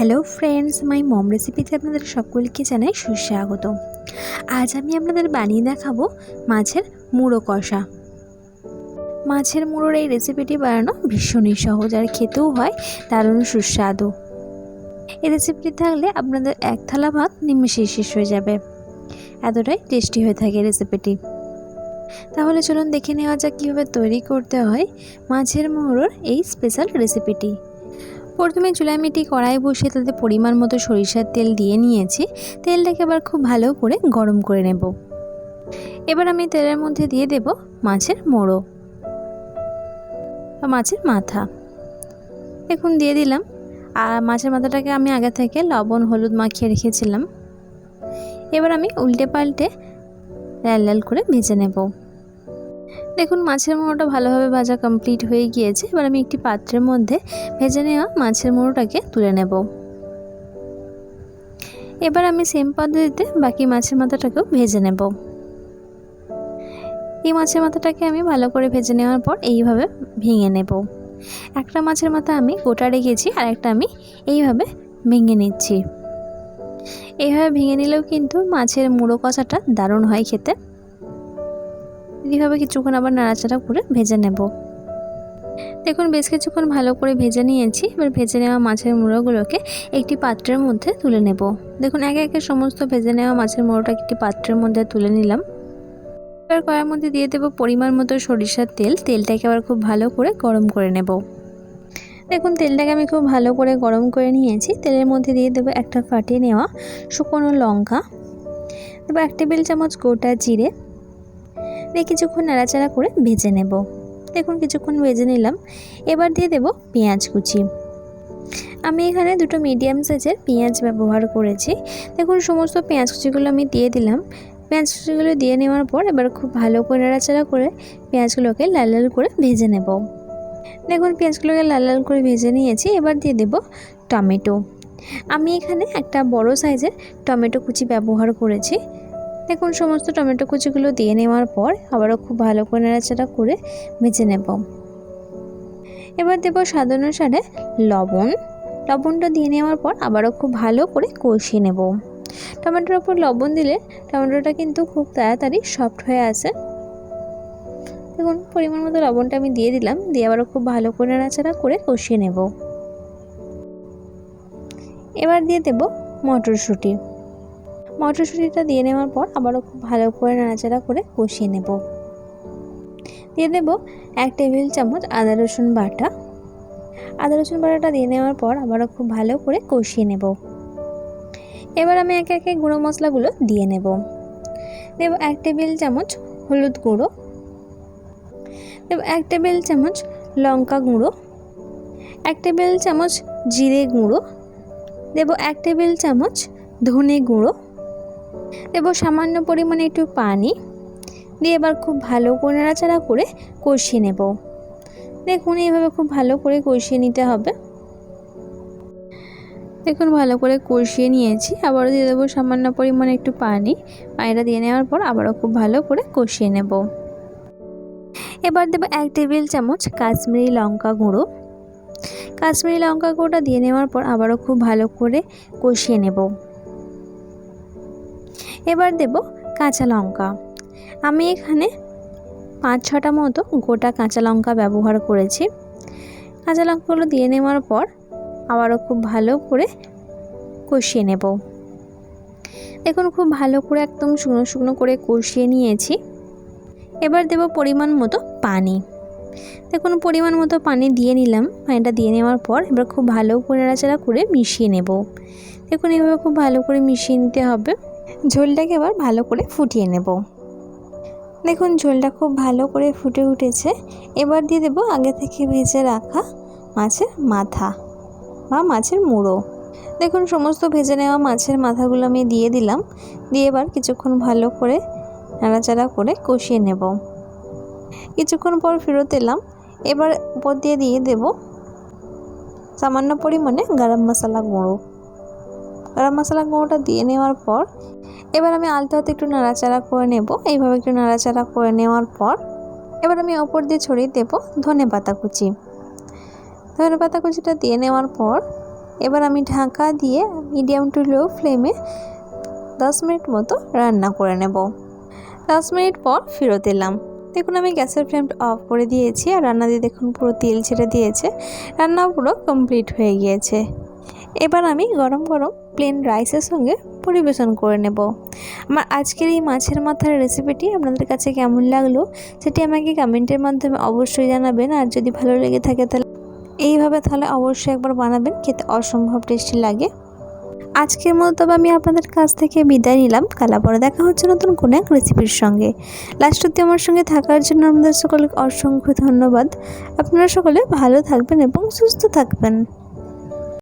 Hello friends মাই মম রেসিপিতে আপনাদের সকলকে জানাই সুস্বাগত। আজ আমি আপনাদের বানিয়ে দেখাবো মাছের মুড়ো কষা। মাছের মুড়োর এই রেসিপিটি বানানো ভীষণই সহজ আর খেতেও হয়, দারুণ সুস্বাদু। এই রেসিপিটি থাকলে আপনাদের এক থালা ভাত নিমেষেই শেষ হয়ে যাবে। এতটাই টেস্টি হয়ে থাকে রেসিপিটি তাহলে চলুন দেখে নেওয়া যাক কীভাবে তৈরি করতে হয় মাছের মুড়োর এই স্পেশাল রেসিপিটি প্রথমে চুলায় মিটি কড়াই বসিয়ে তাতে পরিমাণ মতো সরিষার তেল দিয়ে নিয়েছি। তেলটাকে আবার খুব ভালো করে গরম করে নেব। এবার আমি তেলের মধ্যে দিয়ে দেব মাছের মোড়ো বা মাছের মাথা। এখন দিয়ে দিলাম। আর মাছের মাথাটাকে আমি আগে থেকে লবণ, হলুদ মাখিয়ে রেখেছিলাম। এবার আমি উল্টে পাল্টে লাল লাল করে ভেজে নেব। দেখুন, মাছের মোড়োটা ভালোভাবে ভাজা কমপ্লিট হয়ে গিয়েছে। এবার আমি একটি পাত্রের মধ্যে ভেজে নেওয়া মাছের মোড়োটাকে তুলে নেব। এবার আমি সেম পদ্ধতিতে বাকি মাছের মাথাটাকেও ভেজে নেব। এই মাছের মাথাটাকে আমি ভালো করে ভেজে নেওয়ার পর এইভাবে ভেঙে নেব। একটা মাছের মাথা আমি গোটা রেখেছি আর একটা আমি এইভাবে ভেঙে নিচ্ছি। এইভাবে ভেঙে নিলেও কিন্তু মাছের মুড়ো কষাটা দারুণ হয় খেতে। এইভাবে কিছুক্ষণ আবার নাড়াচাড়া করে ভেজে নেব। দেখুন, বেশ কিছুক্ষণ ভালো করে ভেজে নিয়েছি। এবার ভেজে নেওয়া মাছের মুড়োগুলোকে একটি পাত্রের মধ্যে তুলে নেব। দেখুন, একে একে সমস্ত ভেজে নেওয়া মাছের মুড়োটাকে একটি পাত্রের মধ্যে তুলে নিলাম। এবার কড়ার মধ্যে দিয়ে দেবো পরিমাণ মতো সরিষার তেল। তেলটাকে আবার খুব ভালো করে গরম করে নেব। দেখুন, তেলটাকে আমি খুব ভালো করে গরম করে নিয়েছি। তেলের মধ্যে দিয়ে দেবো একটা ফাটিয়ে নেওয়া শুকনো লঙ্কা। এবার এক টেবিল চামচ গোটা জিরে। দিয়ে কিছুক্ষণ নাড়াচাড়া করে ভেজে নেব। দেখুন, কিছুক্ষণ ভেজে নিলাম। এবার দিয়ে দেব পেঁয়াজ কুচি। আমি এখানে দুটো মিডিয়াম সাইজের পেঁয়াজ ব্যবহার করেছি। দেখুন, সমস্ত পেঁয়াজ কুচিগুলো আমি দিয়ে দিলাম। পেঁয়াজ কুচিগুলো দিয়ে নেওয়ার পর এবার খুব ভালো করে নাড়াচাড়া করে পেঁয়াজগুলোকে লাল লাল করে ভেজে নেব। দেখুন, পেঁয়াজগুলোকে লাল লাল করে ভেজে নিয়েছি। এবার দিয়ে দেব টমেটো। আমি এখানে একটা বড় সাইজের টমেটো কুচি ব্যবহার করেছি। দেখুন সমস্ত টমেটো কুচিগুলো দিয়ে নেওয়ার পর আবারও খুব ভালো করে নাড়াচাড়া করে ভেজে নেব। এবার দেব স্বাদ অনুসারে লবণ। লবণটা দিয়ে নেওয়ার পর আবারও খুব ভালো করে কষিয়ে নেব। টমেটোর ওপর লবণ দিলে টমেটোটা কিন্তু খুব তাড়াতাড়ি সফট হয়ে আসে। দেখুন, পরিমাণ মতো লবণটা আমি দিয়ে দিলাম, দিয়ে আবারও খুব ভালো করে নাড়াচাড়া করে কষিয়ে নেব। এবার দিয়ে দেব মটরশুঁটি। মটরশুঁটিটা দিয়ে নেওয়ার পর আবারও খুব ভালো করে নাড়াচাড়া করে কষিয়ে নেব। দিয়ে দেব এক টেবিল চামচ আদা রসুন বাটা। আদা রসুন বাটাটা দিয়ে নেওয়ার পর আবারও খুব ভালো করে কষিয়ে নেব। এবার আমি একে একে গুঁড়ো মশলাগুলো দিয়ে নেব। দেব এক টেবিল চামচ হলুদ গুঁড়ো। দেব এক টেবিল চামচ লঙ্কা গুঁড়ো। এক টেবিল চামচ জিরে গুঁড়ো। দেব এক টেবিল চামচ ধনে গুঁড়ো। দেব সামান্য পরিমাণে একটু পানি দিয়ে এবার খুব ভালো করে নাড়াচাড়া করে কষিয়ে নেব। দেখুন, এইভাবে খুব ভালো করে কষিয়ে নিতে হবে। দেখুন, ভালো করে কষিয়ে নিয়েছি। আবারও দিয়ে দেবো সামান্য পরিমাণে একটু পানি। পানিটা দিয়ে নেওয়ার পর আবারও খুব ভালো করে কষিয়ে নেব। এবার দেবো এক টেবিল চামচ কাশ্মীরি লঙ্কা গুঁড়ো। কাশ্মীরি লঙ্কা গুঁড়োটা দিয়ে নেওয়ার পর আবারও খুব ভালো করে কষিয়ে নেব। এবার দেব কাঁচা লঙ্কা। আমি এখানে পাঁচ ছটা মতো গোটা কাঁচা লঙ্কা ব্যবহার করেছি। কাঁচা লঙ্কাগুলো দিয়ে নেওয়ার পর আবারও খুব ভালো করে কষিয়ে নেব। দেখুন, খুব ভালো করে একদম শুকনো শুকনো করে কষিয়ে নিয়েছি। এবার দেব পরিমাণ মতো পানি। দেখুন, পরিমাণ মতো পানি দিয়ে নিলাম। পানিটা দিয়ে নেওয়ার পর এবার খুব ভালো করে নাড়াচাড়া করে মিশিয়ে নেব। দেখুন, এভাবে খুব ভালো করে মিশিয়ে নিতে হবে। ঝোলটাকে এবার ভালো করে ফুটিয়ে নেব। দেখুন, ঝোলটা খুব ভালো করে ফুটে উঠেছে। এবার দিয়ে দেবো আগে থেকে ভেজে রাখা মাছের মাথা বা মাছের মুড়ো। দেখুন, সমস্ত ভেজে নেওয়া মাছের মাথাগুলো আমি দিয়ে দিলাম। দিয়ে এবার কিছুক্ষণ ভালো করে নাড়াচাড়া করে কষিয়ে নেব। কিছুক্ষণ পর ফেরত এলাম। এবার উপর দিয়ে দিয়ে দেব সামান্য পরিমাণে গরম মশলা গুঁড়ো। গরম মশলা গুঁড়োটা দিয়ে নেওয়ার পর, এবার আমি আলতো হাতে একটু নাড়াচাড়া করে নেব। এইভাবে একটু নাড়াচাড়া করে নেওয়ার পর, এবার আমি ওপর দিয়ে ছড়িয়ে দেব ধনে পাতা কুচি। ধনে পাতা কুচিটা দিয়ে নেওয়ার পর, এবার আমি ঢাকা দিয়ে মিডিয়াম টু লো ফ্লেমে দশ মিনিট মতো রান্না করে নেব। দশ মিনিট পর ফেরত এলাম। দেখুন, আমি গ্যাসের ফ্লেমটা অফ করে দিয়েছি আর রান্না দিয়ে দেখুন পুরো তেল ছেড়ে দিয়েছে। রান্না পুরো কমপ্লিট হয়ে গিয়েছে। এবার আমি গরম গরম প্লেন রাইসের সঙ্গে পরিবেশন করে নেব। আমার আজকের এই মাছের মাথার রেসিপিটি আপনাদের কাছে কেমন লাগল সেটি আমাকে কমেন্টের মাধ্যমে অবশ্যই জানাবেন। আর যদি ভালো লেগে থাকে তাহলে এইভাবে তাহলে অবশ্যই একবার বানাবেন, খেতে অসম্ভব টেস্টি লাগে। আজকের মতো তবে আমি আপনাদের কাছ থেকে বিদায় নিলাম। কালা দেখা হচ্ছে নতুন কোনো এক রেসিপির সঙ্গে। লাস্ট অব্দি আমার সঙ্গে থাকার জন্য আপনাদের সকলকে অসংখ্য ধন্যবাদ। আপনারা সকলে ভালো থাকবেন এবং সুস্থ থাকবেন।